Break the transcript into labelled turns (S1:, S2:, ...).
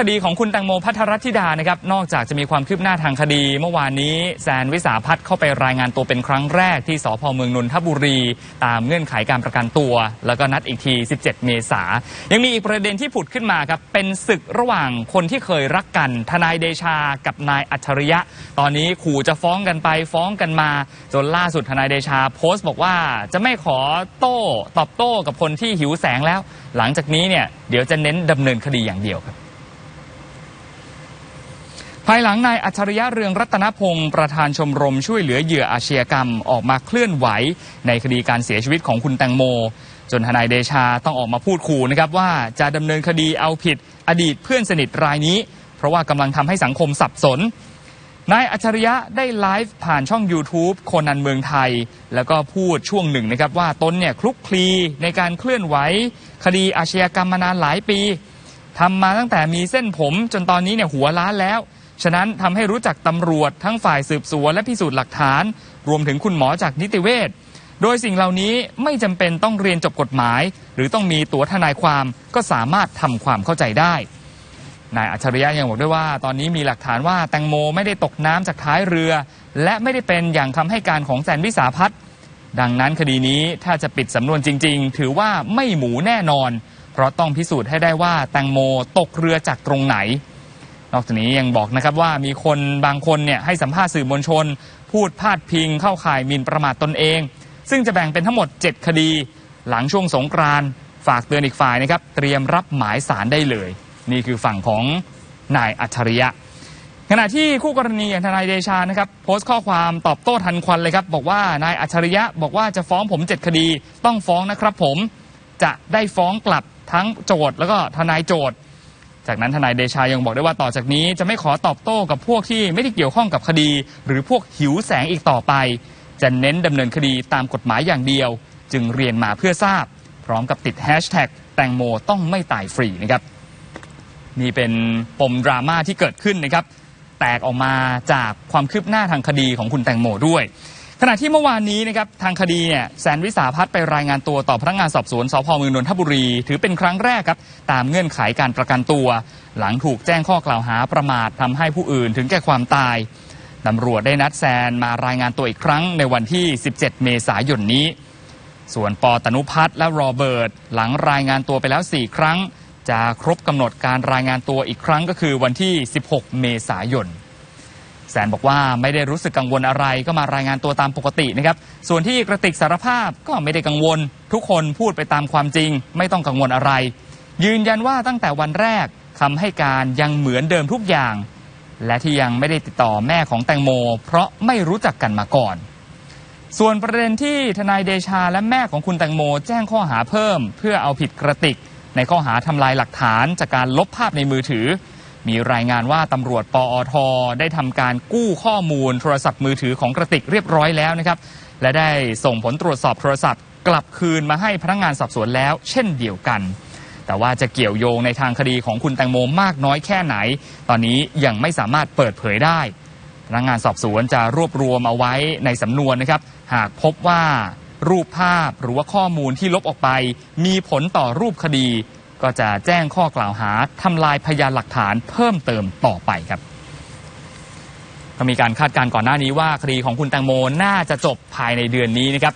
S1: คดีของคุณแตงโมพัทรธิดานะครับนอกจากจะมีความคืบหน้าทางคดี เมื่อวานนี้แซนวิสาพัฒน์เข้าไปรายงานตัวเป็นครั้งแรกที่สพเมืองนนทบุรี ตามเงื่อนไขการประกันตัว แล้วก็นัดอีกที 17 เมษายังมีอีกประเด็นที่ผุดขึ้นมาครับเป็นศึกระหว่างคนที่เคยรักกันทนายเดชากับนายอัจฉริยะ ตอนนี้ขู่จะฟ้องกันไปฟ้องกันมา จนล่าสุดทนายเดชา โพสต์บอกว่าจะไม่ขอโต้ตอบโต้กับคนที่หิวแสงแล้ว หลังจากนี้เนี่ยเดี๋ยวจะเน้นดำเนินคดีอย่างเดียวครับ ภายหลังนายอัจฉริยะเรืองรัตนพงศ์ประธานชมรมช่วยเหลือเหยื่ออาชญากรรมออกมาเคลื่อนไหว ในคดีการเสียชีวิตของคุณแตงโม จนทนายเดชาต้องออกมาพูดขู่นะครับว่าจะดำเนินคดีเอาผิดอดีตเพื่อนสนิทรายนี้ เพราะว่ากำลังทำให้สังคมสับสนนายอัจฉริยะได้ไลฟ์ผ่านช่อง YouTube โคนันเมืองไทย แล้วก็พูดช่วงหนึ่งนะครับว่าตนเนี่ยคลุกคลีในการเคลื่อนไหว คดีอาชญากรรมมานานหลายปีทำมาตั้งแต่มีเส้นผมจนตอนนี้เนี่ยหัวล้านแล้ว ฉะนั้นทำให้รู้จักตำรวจทั้งฝ่ายสืบสวนและพิสูจน์หลักฐาน รวมถึงคุณหมอจากนิติเวชโดยสิ่งเหล่านี้ไม่จำเป็นต้องเรียนจบกฎหมาย หรือต้องมีตั๋วทนายความก็สามารถทำความเข้าใจได้นายอัจฉริยะยังบอกด้วยว่า ตอนนี้มีหลักฐานว่าแตงโมไม่ได้ตกน้ำจากท้ายเรือ และไม่ได้เป็นอย่างคำให้การของแซนวิสาพัฒน์ดังนั้นคดีนี้ถ้าจะปิดสำนวนจริง ๆ ถือว่าไม่หมูแน่นอน เพราะต้องพิสูจน์ให้ได้ว่าแตงโมตกเรือจากตรงไหน นอกจากนี้ยังบอกนะครับว่ามีคนบางคนเนี่ยให้สัมภาษณ์สื่อมวลชน พูดพาดพิง เข้าข่ายหมิ่นประมาทตนเอง ซึ่งจะแบ่งเป็นทั้งหมด 7 คดี หลังช่วงสงกรานฝากเตือนอีกฝ่ายนะครับ เตรียมรับหมายสารได้เลย นี่คือฝั่งของนายอัจฉริยะ ขณะที่คู่กรณีอย่างทนายเดชานะครับโพสต์ข้อความตอบโต้ทันควันเลยครับ บอกว่านายอัจฉริยะบอกว่าจะฟ้องผม7คดีต้องฟ้องนะครับผมจะได้ฟ้องกลับทั้งโจทย์แล้วก็ทนายโจทย์ จากนั้นทนายเดชายังบอกได้ว่าต่อจากนี้จะไม่ขอตอบโต้กับพวกที่ไม่ได้เกี่ยวข้องกับคดี หรือพวกหิวแสงอีกต่อไป จะเน้นดำเนินคดีตามกฎหมายอย่างเดียว จึงเรียนมาเพื่อทราบ พร้อมกับติดแฮชแท็กแตงโมต้องไม่ตายฟรีนะครับนี่เป็นปมดราม่าที่เกิดขึ้นนะครับ แตกออกมาจากความคืบหน้าทางคดีของคุณแตงโมด้วย ขณะที่เมื่อวานนี้นะครับทางคดีเนี่ยแซนวิสาพัฒน์ไปรายงานตัวต่อพนักงานสอบสวนสพเมืองนนทบุรี ถือเป็นครั้งแรกครับ ตามเงื่อนไขการประกันตัว หลังถูกแจ้งข้อกล่าวหาประมาททำให้ผู้อื่นถึงแก่ความตายตำรวจได้นัดแซนมารายงานตัวอีกครั้งในวันที่ 17 เมษายนนี้ ส่วนปอตนุพัฒน์และโรเบิร์ตหลังรายงานตัวไปแล้ว 4 ครั้ง จะครบกำหนดการรายงานตัวอีกครั้งก็คือวันที่ 16 เมษายน แซนบอกว่าไม่ได้รู้สึกกังวลอะไรก็มารายงานตัวตามปกตินะครับ ส่วนที่กระติกสารภาพก็ไม่ได้กังวล ทุกคนพูดไปตามความจริง ไม่ต้องกังวลอะไร ยืนยันว่าตั้งแต่วันแรกคำให้การยังเหมือนเดิมทุกอย่าง และที่ยังไม่ได้ติดต่อแม่ของแตงโม เพราะไม่รู้จักกันมาก่อน ส่วนประเด็นที่ทนายเดชาและแม่ของคุณแตงโม แจ้งข้อหาเพิ่ม เพื่อเอาผิดกระติก ในข้อหาทำลายหลักฐานจากการลบภาพในมือถือ มีรายงานว่าตำรวจปอท ได้ทำการกู้ข้อมูลโทรศัพท์มือถือของกระติกเรียบร้อยแล้วนะครับ และได้ส่งผลตรวจสอบโทรศัพท์กลับคืนมาให้พนักงานสอบสวนแล้ว เช่นเดียวกัน แต่ว่าจะเกี่ยวโยงในทางคดีของคุณแตงโมมากน้อยแค่ไหน ตอนนี้ยังไม่สามารถเปิดเผยได้พนักงานสอบสวนจะรวบรวมเอาไว้ในสำนวนนะครับ หากพบว่ารูปภาพหรือว่าข้อมูลที่ลบออกไป มีผลต่อรูปคดี ก็จะแจ้งข้อกล่าวหาทำลายพยานหลักฐานเพิ่มเติมต่อไปครับก็มีการคาดการณ์ก่อนหน้านี้ว่าคดีของคุณแตงโมน่าจะจบภายในเดือนนี้นะครับ